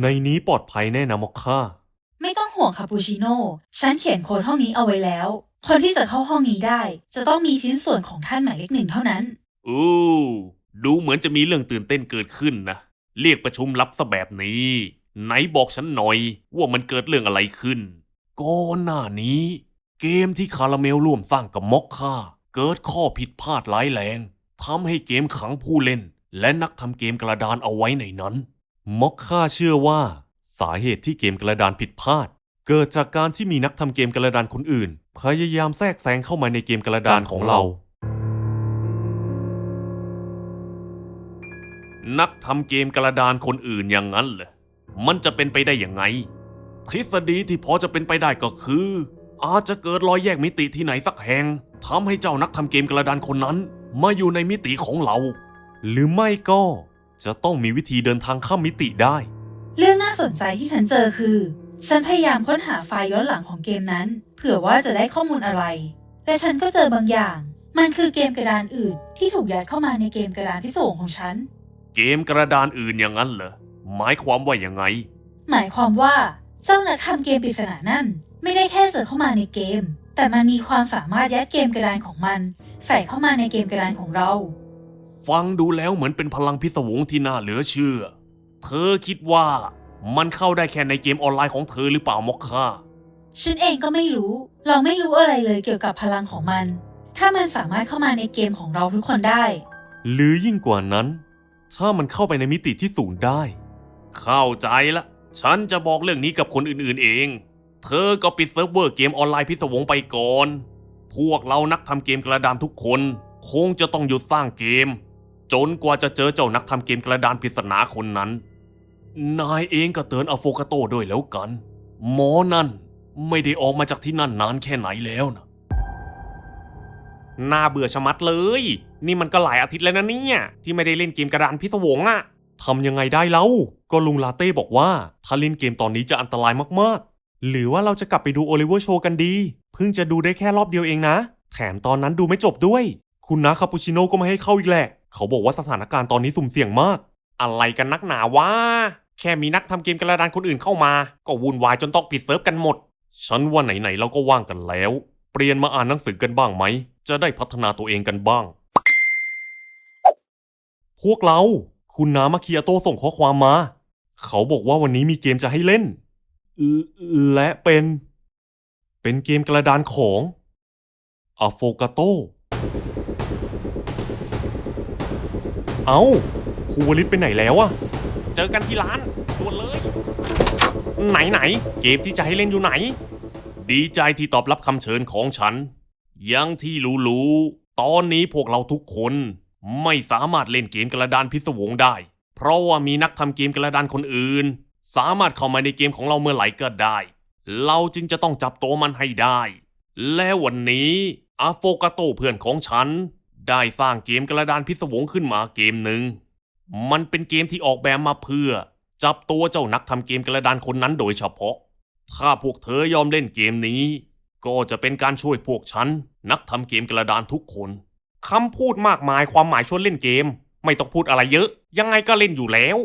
ในนี้ปลอดภัยแน่นะมอคค่า ไม่ต้องห่วงคาปูชิโน่ ฉันเขียนโค้ดห้องนี้เอาไว้แล้ว คนที่จะเข้าห้องนี้ได้ จะต้องมีชิ้นส่วนของท่านหมายเลขหนึ่งเท่านั้น อู้ดูเหมือนจะมีเรื่องตื่นเต้นเกิดขึ้นนะ เรียกประชุมลับซะแบบนี้ ไหนบอกฉันหน่อยว่ามันเกิดเรื่องอะไรขึ้น ก่อนหน้านี้ เกมที่คาราเมลร่วมสร้างกับม็อกค่า เกิดข้อผิดพลาดร้ายแรงทำให้เกมขังผู้เล่น และนักทำเกมกระดานเอาไว้ในนั้นมอคค่าเชื่อว่า สาเหตุที่เกมกระดานผิดพลาด เกิดจากการที่มีนักทำเกมกระดานคนอื่น พยายามแทรกแซงเข้ามาในเกมกระดานของเรา นักทำเกมกระดานคนอื่นอย่างนั้นเหรอมันจะเป็นไปได้อยังไง ทฤษฎีที่พอจะเป็นไปได้ก็คือ อาจจะเกิดรอยแยกมิติที่ไหนสักแห่งทำให้เจ้านักทำเกมกระดานคนนั้น มาอยู่ในมิติของเรา หรือไม่ก็จะต้องมีวิธีเดินทางข้ามมิติได้ เรื่องน่าสนใจที่ฉันเจอคือ ฉันพยายามค้นหาไฟล์ย้อนหลังของเกมนั้น เผื่อว่าจะได้ข้อมูลอะไรแต่ฉันก็เจอบางอย่าง มันคือเกมกระดานอื่น ที่ถูกยัดเข้ามาในเกมกระดานพิศวงของฉัน เกมกระดานอื่นอย่างนั้นเหรอหมายความว่ายังไง หมายความว่า เจ้านักทำเกมปริศนานั่น ไม่ได้แค่เจอเข้ามาในเกม แต่มันมีความสามารถยัดเกมกระดานของมัน ใส่เข้ามาในเกมกระดานของเรา ฟังดูแล้วเหมือนเป็นพลังพิศวงที่น่าเหลือเชื่อ เธอคิดว่ามันเข้าได้แค่ในเกมออนไลน์ของเธอหรือเปล่ามอกค่าฉันเองก็ไม่รู้ เราไม่รู้อะไรเลยเกี่ยวกับพลังของมัน ถ้ามันสามารถเข้ามาในเกมของเราทุกคนได้ หรือยิ่งกว่านั้น ถ้ามันเข้าไปในมิติที่ศูนย์ได้ เข้าใจละ ฉันจะบอกเรื่องนี้กับคนอื่นๆเอง เธอก็ปิดเซิร์ฟเวอร์เกมออนไลน์พิศวงไปก่อน พวกเรานักทำเกมกระดานทุกคน คงจะต้องหยุดสร้างเกม จนกว่าจะเจอเจ้านักทำเกมกระดานปริศนาคนนั้น นายเองก็เตือนอโฟกาโตด้วยแล้วกัน หมอนั่นไม่ได้ออกมาจากที่นั่นนานแค่ไหนแล้วนะน่าเบื่อชะมัดเลย นี่มันก็หลายอาทิตย์แล้วนะเนี่ย ที่ไม่ได้เล่นเกมกระดานพิศวงอะ ทำยังไงได้เล่า ก็ลุงลาเต้บอกว่า ถ้าเล่นเกมตอนนี้จะอันตรายมากๆ หรือว่าเราจะกลับไปดูโอลิเวอร์โชว์กันดี เพิ่งจะดูได้แค่รอบเดียวเองนะ แถมตอนนั้นดูไม่จบด้วย คุณนาคาปูชิโน่ก็ไม่ให้เข้าอีกแหละ เขาบอกว่าสถานการณ์ตอนนี้สุ่มเสี่ยงมาก อะไรกันนักหนาวะ แค่มีนักทำเกมกระดานคนอื่นเข้ามา ก็วุ่นวายจนต้องปิดเซิร์ฟกันหมด ฉันว่าไหนๆเราก็ว่างกันแล้ว เปลี่ยนมาอ่านหนังสือกันบ้างไหม จะได้พัฒนาตัวเองกันบ้าง พวกเรา คุณน้ามาคิอาโตส่งข้อความมา เขาบอกว่าวันนี้มีเกมจะให้เล่น และและเป็น เป็นเกมกระดานของอโฟกาโต เอาภูวลิตไปไหนแล้วอะเจอกันที่ร้านด่วนเลย ไหนไหนๆเกมที่จะให้เล่นอยู่ไหน ดีใจที่ตอบรับคำเชิญของฉัน ยังที่รู้ๆ ตอนนี้พวกเราทุกคน ไม่สามารถเล่นเกมกระดานพิศวงได้ เพราะว่ามีนักทำเกมกระดานคนอื่น สามารถเข้ามาในเกมของเราเมื่อไหร่ก็ได้ เราจึงจะต้องจับตัวมันให้ได้ และวันนี้อาโฟกาโตเพื่อนของฉัน ได้สร้างเกมกระดานพิศวงขึ้นมาเกมหนึ่ง มันเป็นเกมที่ออกแบบมาเพื่อ จับตัวเจ้านักทำเกมกระดานคนนั้นโดยเฉพาะ ถ้าพวกเธอยอมเล่นเกมนี้ ก็จะเป็นการช่วยพวกฉันนักทำเกมกระดานทุกคน คำพูดมากมายความหมายชวนเล่นเกม ไม่ต้องพูดอะไรเยอะ ยังไงก็เล่นอยู่แล้ว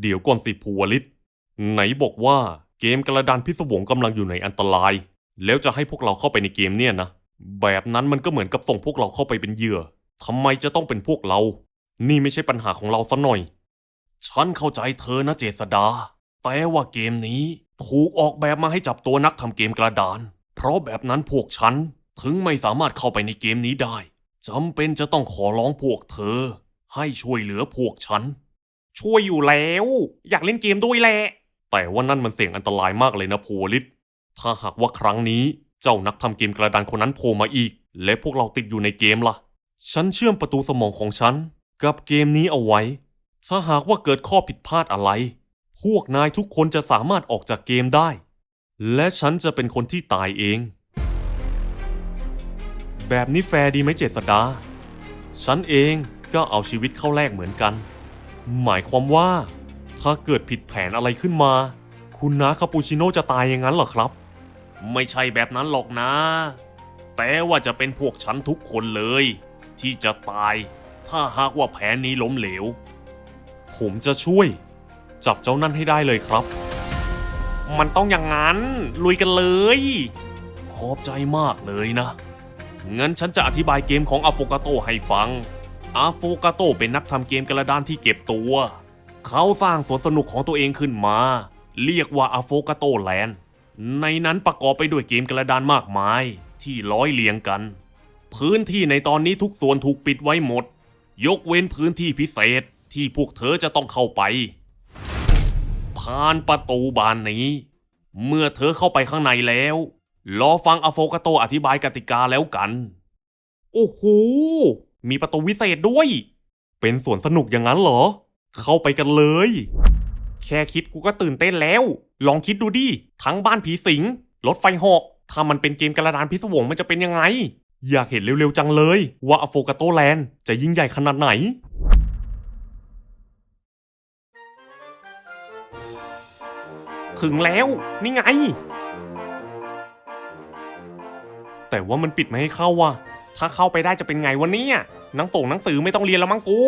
เดี๋ยวก่อนสิภูวลิต ไหนบอกว่าเกมกระดานพิศวงกำลังอยู่ในอันตราย แล้วจะให้พวกเราเข้าไปในเกมเนี่ยนะ แบบนั้นมันก็เหมือนกับส่งพวกเราเข้าไปเป็นเหยื่อทำไมจะต้องเป็นพวกเรา นี่ไม่ใช่ปัญหาของเราซะหน่อย ฉันเข้าใจเธอนะเจษดา แต่ว่าเกมนี้ถูกออกแบบมาให้จับตัวนักทำเกมกระดาน เพราะแบบนั้นพวกฉันถึงไม่สามารถเข้าไปในเกมนี้ได้ จำเป็นจะต้องขอร้องพวกเธอ ให้ช่วยเหลือพวกฉัน ช่วยอยู่แล้ว อยากเล่นเกมด้วยแหละ แต่ว่านั่นมันเสี่ยงอันตรายมากเลยนะภูวลิตถ้าหากว่าครั้งนี้เจ้านักทำเกมกระดานคนนั้นโผล่มาอีก และพวกเราติดอยู่ในเกมล่ะ ฉันเชื่อมประตูสมองของฉัน กับเกมนี้เอาไว้ ถ้าหากว่าเกิดข้อผิดพลาดอะไร พวกนายทุกคนจะสามารถออกจากเกมได้ และฉันจะเป็นคนที่ตายเอง แบบนี้แฟร์ดีไหมเจษดา ฉันเองก็เอาชีวิตเข้าแลกเหมือนกัน หมายความว่า ถ้าเกิดผิดแผนอะไรขึ้นมา คุณน้าคาปูชิโน่จะตายอย่างนั้นเหรอครับ ไม่ใช่แบบนั้นหรอกนะ แต่ว่าจะเป็นพวกฉันทุกคนเลย ที่จะตาย ถ้าหากว่าแผนนี้ล้มเหลว ผมจะช่วย จับเจ้านั่นให้ได้เลยครับ มันต้องอย่างนั้นลุยกันเลย ขอบใจมากเลยนะ งั้นฉันจะอธิบายเกมของอาโฟกาโตให้ฟัง อาโฟกาโตเป็นนักทำเกมกระดานที่เก็บตัว เขาสร้างสวนสนุกของตัวเองขึ้นมา เรียกว่าอาโฟกาโตแลนด์ ในนั้นประกอบไปด้วยเกมกระดานมากมายที่ร้อยเรียงกัน พื้นที่ในตอนนี้ทุกส่วนถูกปิดไว้หมด ยกเว้นพื้นที่พิเศษที่พวกเธอจะต้องเข้าไป ผ่านประตูบานนี้ เมื่อเธอเข้าไปข้างในแล้ว รอฟังอโฟกาโตอธิบายกติกาแล้วกัน โอ้โห มีประตูวิเศษด้วย เป็นสวนสนุกอย่างนั้นเหรอ เข้าไปกันเลย แค่คิดกูก็ตื่นเต้นแล้ว ลองคิดดูดิ ทั้งบ้านผีสิง รถไฟหอก ถ้ามันเป็นเกมกระดานพิศวงมันจะเป็นยังไง อยากเห็นเร็วๆจังเลย ว่าอโฟกาโตแลนด์จะยิ่งใหญ่ขนาดไหนถึงแล้ว นี่ไง แต่ว่ามันปิดไม่ให้เข้าว่ะ ถ้าเข้าไปได้จะเป็นไงวะเนี่ยหนังส่งหนังสือไม่ต้องเรียนแล้วมั้งกู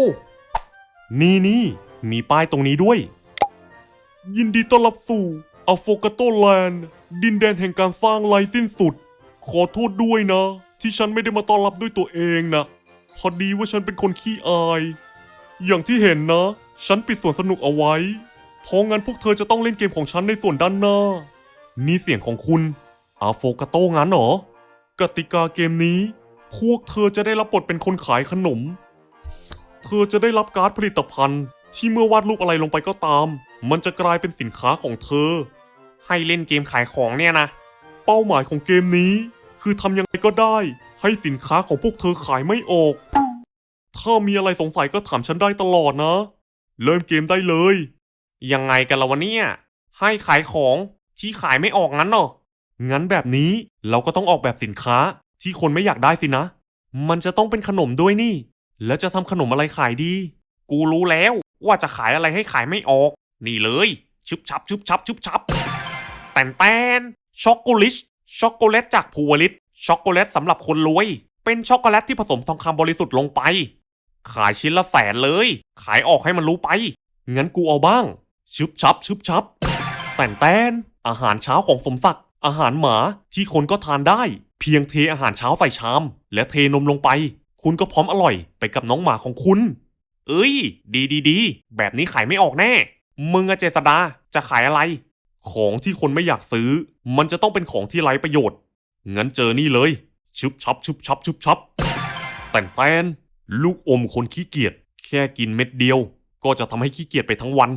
นี่นี่มีป้ายตรงนี้ด้วย ยินดีต้อนรับสู่อโฟกาโตแลนด์ ดินแดนแห่งการสร้างไร้สิ้นสุด ขอโทษด้วยนะ ที่ฉันไม่ได้มาต้อนรับด้วยตัวเองนะพอดีว่าฉันเป็นคนขี้อาย อย่างที่เห็นนะ ฉันปิดสวนสนุกเอาไว้ เพราะงั้นพวกเธอจะต้องเล่นเกมของฉันในส่วนด้านหน้า นี่เสียงของคุณอาโฟกาโตงั้นเหรอ กติกาเกมนี้ พวกเธอจะได้รับบทเป็นคนขายขนม เธอจะได้รับการ์ดผลิตภัณฑ์ ที่เมื่อวาดรูปอะไรลงไปก็ตาม มันจะกลายเป็นสินค้าของเธอ ให้เล่นเกมขายของเนี่ยนะ เป้าหมายของเกมนี้ คือทำยังไงก็ได้ ให้สินค้าของพวกเธอขายไม่ออก ถ้ามีอะไรสงสัยก็ถามฉันได้ตลอดนะ เริ่มเกมได้เลย ยังไงกันละวะเนี่ย ให้ขายของที่ขายไม่ออกงั้นเหรอ งั้นแบบนี้เราก็ต้องออกแบบสินค้าที่คนไม่อยากได้สินะ มันจะต้องเป็นขนมด้วยนี่ แล้วจะทำขนมอะไรขายดี กูรู้แล้วว่าจะขายอะไรให้ขายไม่ออก นี่เลย ชุบชับ ชุบชับ ชุบชับ แตนแตนช็อกโกลิชช็อกโกแลตจากพูวลิตช็อกโกแลตสำหรับคนรวย เป็นช็อกโกแลตที่ผสมทองคำบริสุทธิ์ลงไป ขายชิ้นละแสนเลย ขายออกให้มันรู้ไป งั้นกูเอาบ้างชึบชับชึบชับ แตนแตนอาหารเช้าของสมศักดิ์ อาหารหมาที่คนก็ทานได้ เพียงเทอาหารเช้าใส่ชาม และเทนมลงไป คุณก็พร้อมอร่อยไปกับน้องหมาของคุณ เอ้ย ดีดีดีแบบนี้ขายไม่ออกแน่ มึงอะเจษดาจะขายอะไร ของที่คนไม่อยากซื้อ มันจะต้องเป็นของที่ไร้ประโยชน์ งั้นเจอนี่เลยชึบชับชึบชับชึบชับแต่นแตนลูกอมคนขี้เกียจแค่กินเม็ดเดียว ก็จะทำให้ขี้เกียจไปทั้งวัน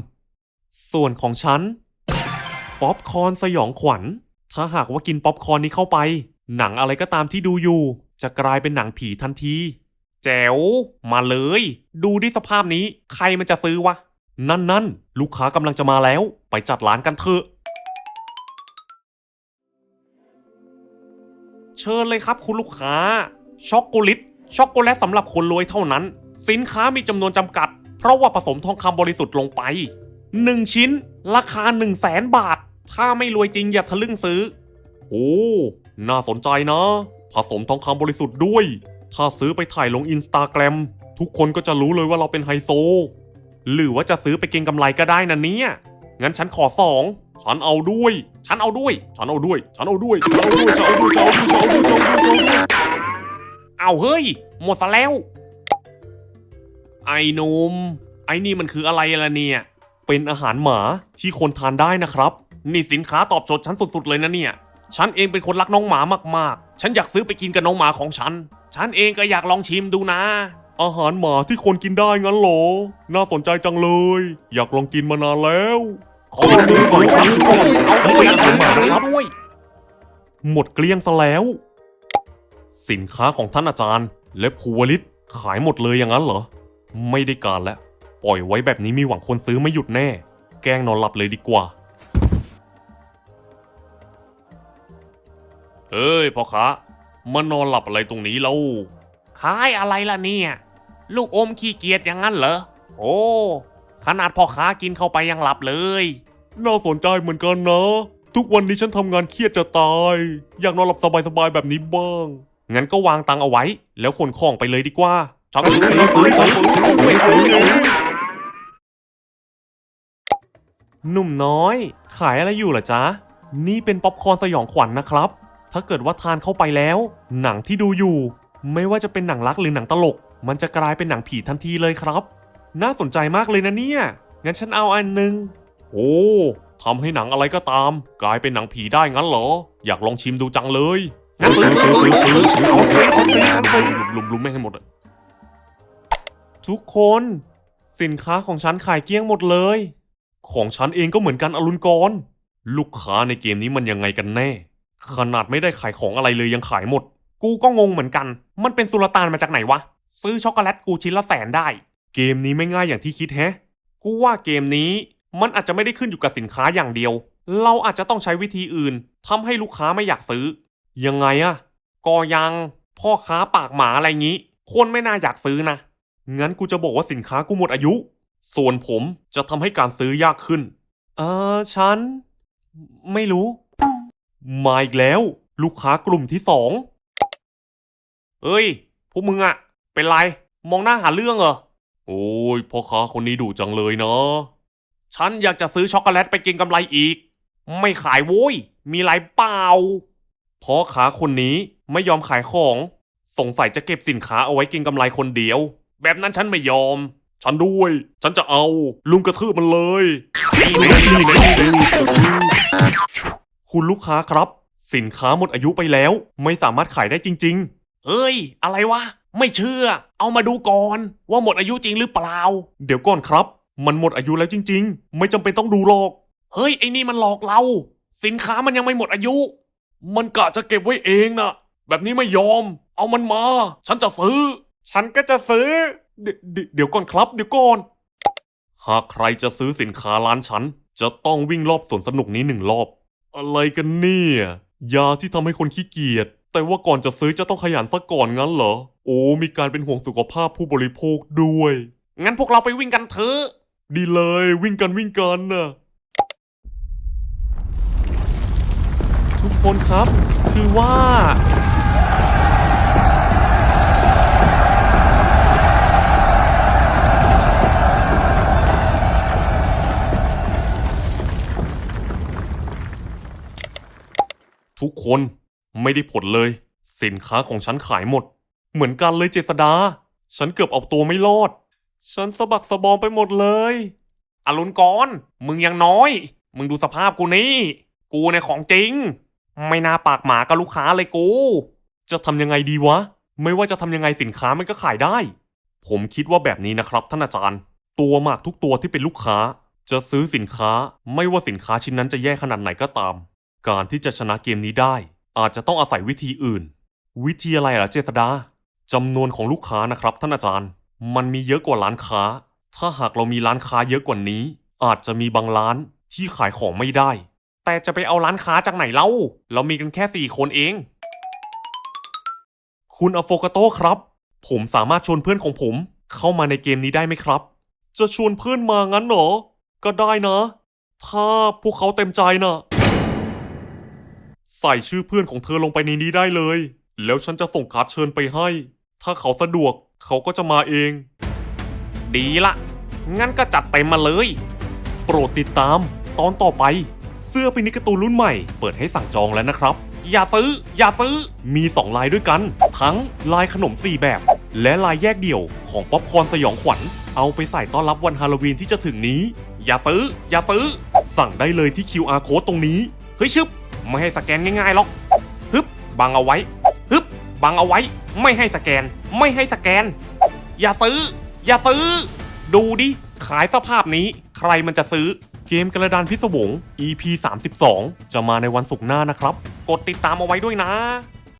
ส่วนของฉัน ป๊อปคอนสยองขวัญ ถ้าหากว่ากินป๊อปคอร์นนี้เข้าไป หนังอะไรก็ตามที่ดูอยู่ จะกลายเป็นหนังผีทันที แจ๋ว มาเลย ดูดิสภาพนี้ ใครมันจะซื้อวะ นั่นนั่นลูกค้ากำลังจะมาแล้ว ไปจัดร้านกันเถอะ เชิญเลยครับคุณลูกค้า ช็อกโกลิต ช็อกโกแลตสำหรับคนรวยเท่านั้น สินค้ามีจำนวนจำกัด เพราะว่าผสมทองคำบริสุทธิ์ลงไป 1 ชิ้น ราคา 1 0 0 0 0แสนบาท ถ้าไม่รวยจริงอย่าทะลึ่งซื้อ โอ้ น่าสนใจนะ ผสมทองคำบริสุทธิ์ด้วย ถ้าซื้อไปถ่ายลงอินสตาแกรมทุกคนก็จะรู้เลยว่าเราเป็นไฮโซ หรือว่าจะซื้อไปเก็งกำไรก็ได้นะเนี่ย งั้นฉันขอสองฉันเอาด้วย ฉันเอาด้วย ฉันเอาด้วย ฉันเอาด้วย ฉันเอาด้วย ฉันเอาด้วย ฉันเอาด้วย ฉันเอาด้วย ฉันเอาด้วยฉันเอาด้วยเอาเฮ้ย หมดซะแล้ว ไอ้หนุ่มไอ้นี่มันคืออะไรล่ะเนี่ย เป็นอาหารหมาที่คนทานได้นะครับ นี่สินค้าตอบโจทย์ฉันสุดๆเลยนะเนี่ย ฉันเองเป็นคนรักน้องหมามากๆ ฉันอยากซื้อไปกินกับน้องหมาของฉัน ฉันเองก็อยากลองชิมดูนะ อาหารหมาที่คนกินได้งั้นเหรอ น่าสนใจจังเลย อยากลองกินมานานแล้วขอซื้อขอซื้อก่อนเอาด้วยเอาด้วยเอาด้วย หมดเกลี้ยงซะแล้ว สินค้าของท่านอาจารย์ และภูวลิตขายหมดเลยอย่างนั้นเหรอ ไม่ได้การแล้ว ปล่อยไว้แบบนี้มีหวังคนซื้อไม่หยุดแน่ แกล้งนอนหลับเลยดีกว่า เอ้ยพ่อค้ามานอนหลับอะไรตรงนี้แล้วขายอะไรล่ะเนี่ย ลูกอมขี้เกียจอย่างนั้นเหรอ โอ้ ขนาดพ่อค้ากินเข้าไปยังหลับเลย น่าสนใจเหมือนกันนะ ทุกวันนี้ฉันทำงานเครียดจะตาย อยากนอนหลับสบายๆแบบนี้บ้าง งั้นก็วางตังเอาไว้ แล้วขนของไปเลยดีกว่าช็อกโกแลตซื้อซื้อซื้อซื้อซื้อหนุ่มน้อย ขายอะไรอยู่เหรอจ๊ะ นี่เป็นป๊อปคอร์นสยองขวัญนะครับ ถ้าเกิดว่าทานเข้าไปแล้ว หนังที่ดูอยู่ ไม่ว่าจะเป็นหนังรักหรือหนังตลก มันจะกลายเป็นหนังผีทันทีเลยครับ น่าสนใจมากเลยนะเนี่ย งั้นฉันเอาอันหนึ่งโอ้ทำให้หนังอะไรก็ตาม กลายเป็นหนังผีได้งั้นเหรอ อยากลองชิมดูจังเลยงั้นซื้อซื้อซื้อซื้อซื้อเอาเลยฉันซื้อฉันซื้อลุมลุมแม่งให้หมดอะทุกคน สินค้าของฉันขายเกลี้ยงหมดเลย ของฉันเองก็เหมือนกันอรุณกร ลูกค้าในเกมนี้มันยังไงกันแน่ ขนาดไม่ได้ขายของอะไรเลยยังขายหมด กูก็งงเหมือนกัน มันเป็นสุลต่านมาจากไหนวะ ซื้อช็อกโกแลตกูชิ้นละแสนได้ เกมนี้ไม่ง่ายอย่างที่คิดแฮะ กูว่าเกมนี้มันอาจจะไม่ได้ขึ้นอยู่กับสินค้าอย่างเดียว เราอาจจะต้องใช้วิธีอื่นทำให้ลูกค้าไม่อยากซื้อ ยังไงอะก็ยังพ่อค้าปากหมาอะไรงี้ คนไม่น่าอยากซื้อนะ งั้นกูจะบอกว่าสินค้ากูหมดอายุ ส่วนผมจะทำให้การซื้อยากขึ้น เออฉัน ไม่รู้ มาอีกแล้ว ลูกค้ากลุ่มที่สอง เอ้ย พวกมึงอะเป็นไร มองหน้าหาเรื่องเหรอ โอ้ยพ่อค้าคนนี้ดุจังเลยเนาะฉันอยากจะซื้อช็อกโกแลตไปกินกำไรอีก ไม่ขายโว้ย มีไรเปล่าพ่อค้าคนนี้ไม่ยอมขายของ สงสัยจะเก็บสินค้าเอาไว้กินกำไรคนเดียว แบบนั้นฉันไม่ยอม ฉันด้วย ฉันจะเอา ลุงกระทืบมันเลย นี่แน่นี่แน่ คุณลูกค้าครับ สินค้าหมดอายุไปแล้ว ไม่สามารถขายได้จริงเอ้ย อะไรวะ ไม่เชื่อ เอามาดูก่อน ว่าหมดอายุจริงหรือเปล่าๆเดี๋ยวก่อนครับ มันหมดอายุแล้วจริง ๆ ไม่จำเป็นต้องดูหรอก เฮ้ยไอ้นี่มันหลอกเรา สินค้ามันยังไม่หมดอายุ มันกะจะเก็บไว้เองนะแบบนี้ไม่ยอม เอามันมา ฉันจะซื้อ ฉันก็จะซื้อ เดี๋ยวเดี๋ยวเดี๋ยวก่อนครับ เดี๋ยวก่อน หากใครจะซื้อสินค้าร้านฉัน จะต้องวิ่งรอบสวนสนุกนี้หนึ่งรอบ อะไรกันเนี่ย ยาที่ทำให้คนขี้เกียจ แต่ว่าก่อนจะซื้อจะต้องขยันซะก่อนงั้นเหรอ โอ้ มีการเป็นห่วงสุขภาพผู้บริโภคด้วย งั้นพวกเราไปวิ่งกันเถอะ ดีเลยวิ่งกันวิ่งกันน่ะทุกคนครับ คือว่า ทุกคนไม่ได้ผลเลย สินค้าของฉันขายหมด เหมือนกันเลยเจษดา ฉันเกือบเอาตัวไม่รอด ฉันสะบักสะบอมไปหมดเลยอรุณกรมึงยังน้อย มึงดูสภาพกูนี่ กูในของจริง ไม่น่าปากหมากับลูกค้าเลยกู จะทำยังไงดีวะ ไม่ว่าจะทำยังไงสินค้ามันก็ขายได้ ผมคิดว่าแบบนี้นะครับท่านอาจารย์ ตัวหมากทุกตัวที่เป็นลูกค้า จะซื้อสินค้าไม่ว่าสินค้าชิ้นนั้นจะแย่ขนาดไหนก็ตาม การที่จะชนะเกมนี้ได้ อาจจะต้องอาศัยวิธีอื่น วิธีอะไรล่ะเจษดาจำนวนของลูกค้านะครับท่านอาจารย์ มันมีเยอะกว่าร้านค้า ถ้าหากเรามีร้านค้าเยอะกว่านี้ อาจจะมีบางร้านที่ขายของไม่ได้ แต่จะไปเอาร้านค้าจากไหนเล่า เรามีกันแค่สี่คนเอง คุณอโฟกาโตครับ ผมสามารถชวนเพื่อนของผม เข้ามาในเกมนี้ได้ไหมครับ จะชวนเพื่อนมางั้นเหรอ ก็ได้นะ ถ้าพวกเขาเต็มใจนะ ใส่ชื่อเพื่อนของเธอลงไปในนี้ได้เลย แล้วฉันจะส่งการ์ดเชิญไปให้ ถ้าเขาสะดวกเขาก็จะมาเอง ดีละงั้นก็จัดเต็มมาเลย โปรดติดตามตอนต่อไป เสื้อปินิการ์ตูนรุ่นใหม่เปิดให้สั่งจองแล้วนะครับ อย่าซื้อ อย่าซื้อมี 2 ลายด้วยกัน ทั้งลายขนม 4 แบบ และลายแยกเดี่ยวของป๊อปคอร์นสยองขวัญ เอาไปใส่ต้อนรับวันฮาโลวีนที่จะถึงนี้ อย่าซื้อ อย่าซื้อ สั่งได้เลยที่ QR code ตรงนี้ เฮ้ยชึบ ไม่ให้สแกนง่ายๆหรอกฮึบบังเอาไว้ฮึบบังเอาไว้ ไม่ให้สแกน ไม่ให้สแกน อย่าซื้อ อย่าซื้อ ดูดิ ขายสภาพนี้ ใครมันจะซื้อ เกมกระดานพิศวง EP 32 จะมาในวันศุกร์หน้านะครับ กดติดตามเอาไว้ด้วยนะ